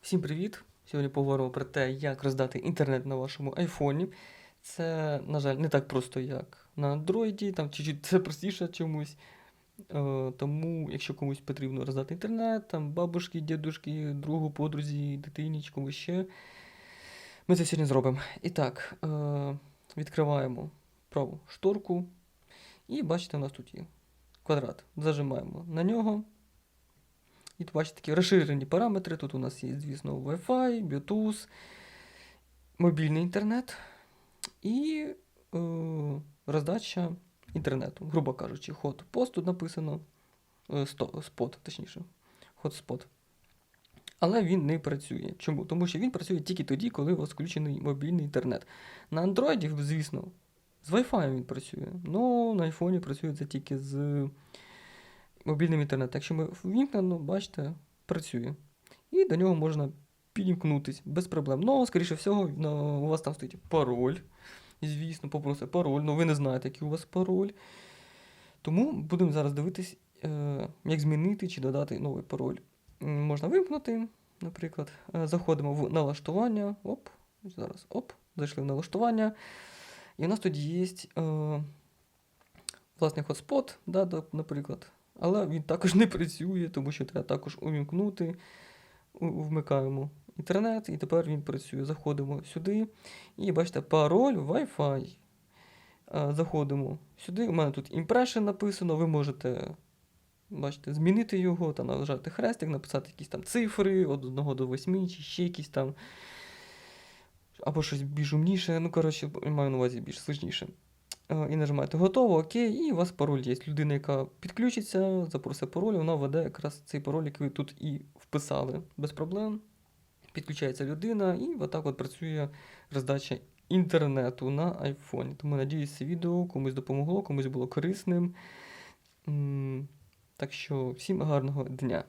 Всім привіт! Сьогодні поговоримо про те, як роздати інтернет на вашому айфоні. Це, на жаль, не так просто, як на Android, там чуть-чуть це простіше чомусь. Е, тому, якщо комусь потрібно роздати інтернет, там бабушки, дідушки, другу, подрузі, дитині чи комусь ще, ми це сьогодні зробимо. І так, е, відкриваємо праву шторку. І бачите, у нас тут є квадрат. Зажимаємо на нього. І бачите такі розширені параметри. Тут у нас є, звісно, Wi-Fi, Bluetooth, мобільний інтернет і е, роздача інтернету, грубо кажучи, ход пост тут написано. Е, спот, точніше. Hotspot. Але він не працює. Чому? Тому що він працює тільки тоді, коли у вас включений мобільний інтернет. На Android, звісно, з Wi-Fi він працює. Ну, на iPhone працює це тільки з мобільним інтернетом. Якщо ми ввімкнемо, бачите, працює. І до нього можна підімкнутись без проблем. Ну, скоріше всього, ну, у вас там стоїть пароль. Звісно, попросить пароль, але ви не знаєте, який у вас пароль. Тому будемо зараз дивитись, е, як змінити чи додати новий пароль. Можна вимкнути, наприклад. Е, Заходимо в налаштування. Оп, зараз оп, зайшли в налаштування. І у нас тоді є е, власний хотспот, да, наприклад. Але він також не працює, тому що треба також увімкнути. Вмикаємо інтернет, і тепер він працює. Заходимо сюди. І бачите, пароль Wi-Fi. Е, Заходимо сюди. У мене тут impression написано. Ви можете бачите, змінити його, там нажати хрестик, написати якісь там цифри від 1 до 8, чи ще якісь там. Або щось більш умніше. Ну, коротше, маю на увазі більш сложніше. Е, І нажимаєте готово, окей, і у вас пароль є. Людина, яка підключиться, запросить пароль, вона введе якраз цей пароль, який ви тут і вписали без проблем. Підключається людина, і отак от працює роздача інтернету на айфоні. Тому надіюсь, це відео комусь допомогло, комусь було корисним. Так що всім гарного дня.